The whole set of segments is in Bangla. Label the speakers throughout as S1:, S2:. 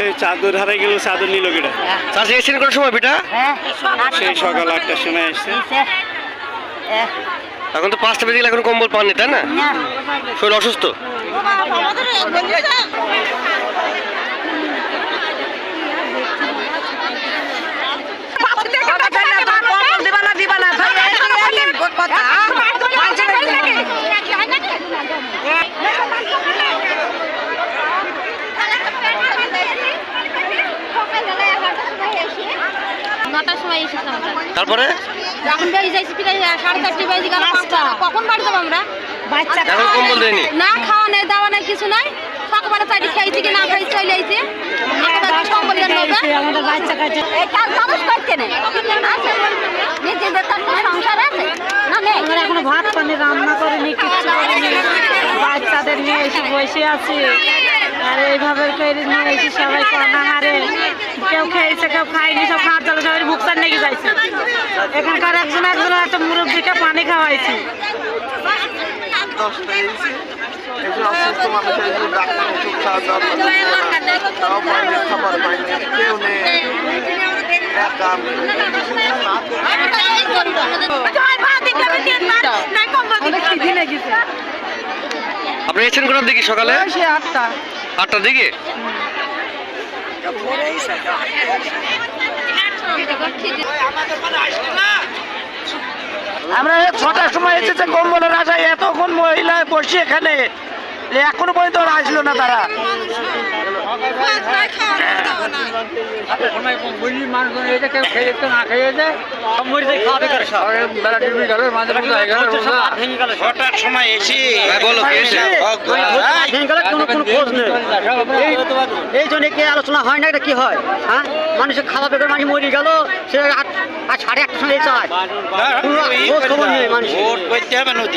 S1: এই চাদর হারাই গেল চাদর নিল কেটা
S2: চাষি এসেছেন কোন সময় বেটা?
S3: হ্যাঁ
S1: সেই সকাল আটটার সময় আসছে
S2: এখন তো পাঁচটা বেজে গেলে এখন কম্বল পাননি তাই না? শরীর অসুস্থ?
S4: নটার সময় এসেছিলাম
S2: তারপরে?
S4: এখন বেরিয়ে যাইছি প্রায় সাড়ে চারটে বেজে গেল পাঁচটা। কখন বাড়ি যাব আমরা?
S3: বাচ্চা
S4: না খাওয়া নেই দাওয়া নেই কিছু নাই। সকালে চাটি খাইছি কি না খাই চলে আইছে।
S3: আমাদের বাচ্চা কাছে
S4: মানুষ করছে না। নিজেদের তো সংসার আছে। না নেই।
S3: এখনও ভাত পানি রান্না করিনি কিচ্ছু করিনি। বাচ্চাদের নিয়ে এসে বসে আছি। আর এইভাবে করে নিয়ে এসে সবাই কর্নাহারে কেউ খেয়েছে কেউ খায়নি সব খাওয়ার জন্য সবাই ভুকসার লেগে যাইছে এখানকার একজন একজন একটা মুরব্বীকে পানি খাওয়াইছি।
S2: আপনি এসেছেন কোন দিকে সকালে?
S3: আটটা।
S2: আটটার দিকে?
S5: আমরা ছটার সময় এসেছে কম্বলের আশায় এতক্ষণ মহিলা বসি এখানে। এখনও পর্যন্ত আসলো না তারা।
S1: সময় এসে।
S2: হ্যাঁ, বলো
S6: এই জন্য কি আলোচনা হয় না? এটা কি হয়? হ্যাঁ? মানুষের খাওয়া বেকার মানুষ মরে গেল সে আর সাড়ে আটটা সময় চায় কোনো খোঁজ খবর নেই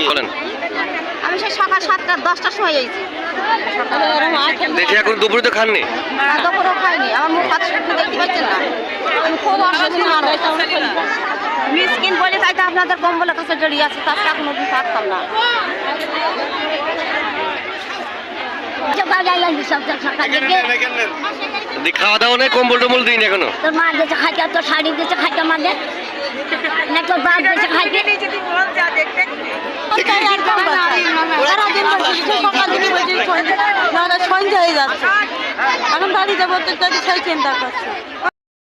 S2: বলেন।
S4: আমি সেই সকাল সাতটা দশটার সময় আইছি
S2: দেখি এখন দুপুরে তো খাননি?
S4: দুপুরেও খাইনি। আমার মুখ শুকনো দেখতে পাচ্ছেন না। আমি খুব অসুস্থ মানুষ মিসকিন বলে তাই তো আপনাদের কম্বলের কাছে জড়িয়ে আছে তাছাড়া কোনোদিন থাকতাম না।
S2: খাওয়া দাওয়া নেই কম্বল টম্বল দিন এখনও?
S4: তোর মা দিয়েছে খাইতে তোর শাড়ি দিয়েছে খাইতে আমাদের না তোর বাপ দিয়েছে খাইতে
S3: সন্ধ্যা হয়ে যাচ্ছে। এখন বাড়ি যাব তো সেই চিন্তা করছে।